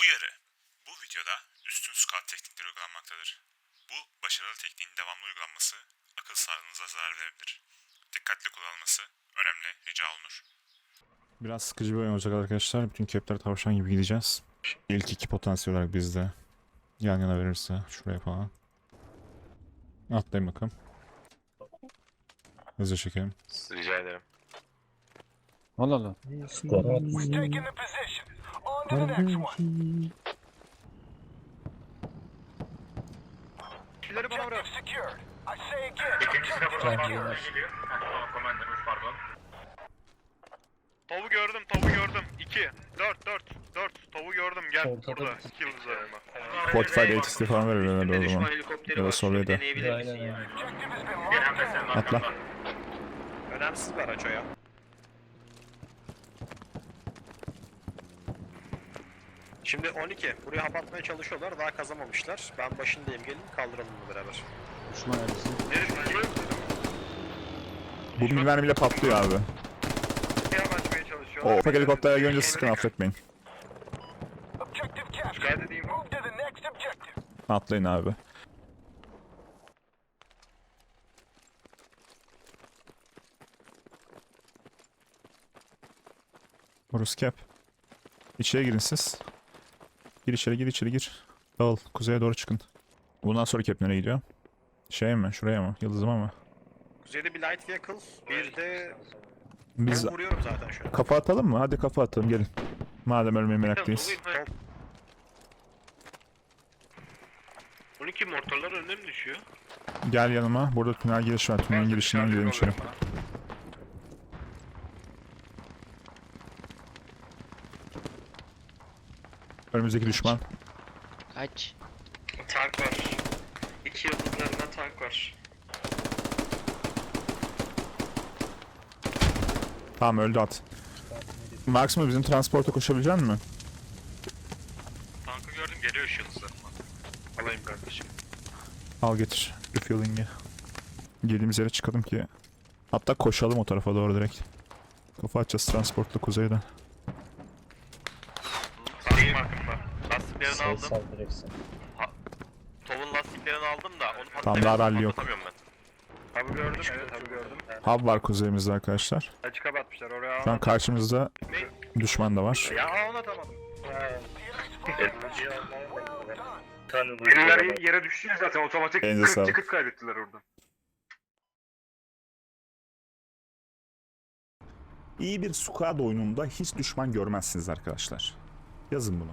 Uyarı. Bu videoda üstün squat teknikleri uygulanmaktadır. Bu başarılı tekniğin devamlı uygulanması akıl sağlığınıza zarar verebilir. Dikkatli kullanılması önemli rica olunur. Biraz sıkıcı bir oyun olacak arkadaşlar. Bütün kepler tavşan gibi gideceğiz. İlk iki potansiyel olarak bizde. Yan yana verirse şuraya falan. Atlayın bakalım. Hızlı çekelim. Rica ederim. Allah Allah. Taking the position. On to the next one. Kişileri bana bırak. Objective secured. I say again. İkincisi de objective buradan secured. bana geliyor. Heh, tamam komandanımız pardon. Tavu gördüm, tavu gördüm. 2, 4, 4, 4. Tavu gördüm. Gel burada. Skill üzerinde. Fortified ATS'li falan verir herhalde o zaman. helikopteri Ya da var. Sovyet'e. Deneyebilir misin Gelen. Atla. Önemsiz bir araç o ya. Şimdi 12. Buraya hap atmaya çalışıyorlar. Daha kazamamışlar. Ben başındayım. Gelin kaldıralım bunu beraber. Düşman elbise. Bu bir mermiyle patlıyor abi. Yap açmaya O çalışıyorlar. ufak helikoptere görünce sıkın affetmeyin. Objective captured. Kaydedeyim. Move to the next objective. Atlayın abi. Burası cap. İçeri girin siz. Gir içeri gir içeri gir. Dağıl. Kuzeye doğru çıkın. Bundan sonra cap nereye gidiyor? Şey mi? Şuraya mı? Yıldızıma mı? Kuzeyde bir light vehicle. Bir de Biz ben vuruyorum zaten şu an. kafa atalım mı? Hadi kafa atalım gelin. Madem ölmeye meraklıyız. 12 mortarlar önüne mi düşüyor? Gel yanıma. Burada tünel giriş var. Tünelin girişinden girelim içeri. Önümüzdeki düşman. Kaç? Tank var. İki yıldızlarında tank var. Tamam öldü at. Max mı bizim transporta koşabilecek mi? Tankı gördüm geliyor şu yıldızlarıma. Alayım kardeşim. Al getir. Refueling'i. Geldiğimiz yere çıkalım ki. Hatta koşalım o tarafa doğru direkt. Kafa atacağız transportla kuzeyden. Tank markımda. Lastiklerini aldım. Tovun lastiklerini aldım da onu Tamam, daha rally yok. patlatamıyorum ben. Tabi gördüm, evet tabi gördüm. Hub var kuzeyimizde arkadaşlar. Açık batmışlar oraya Şu an karşımızda düşman da var. Ya onu atamadım. Tanrı Birileri yere düştü zaten otomatik Elinize 40 sağlık. kaybettiler orada. İyi bir squad oyununda hiç düşman görmezsiniz arkadaşlar. Yazın bunu.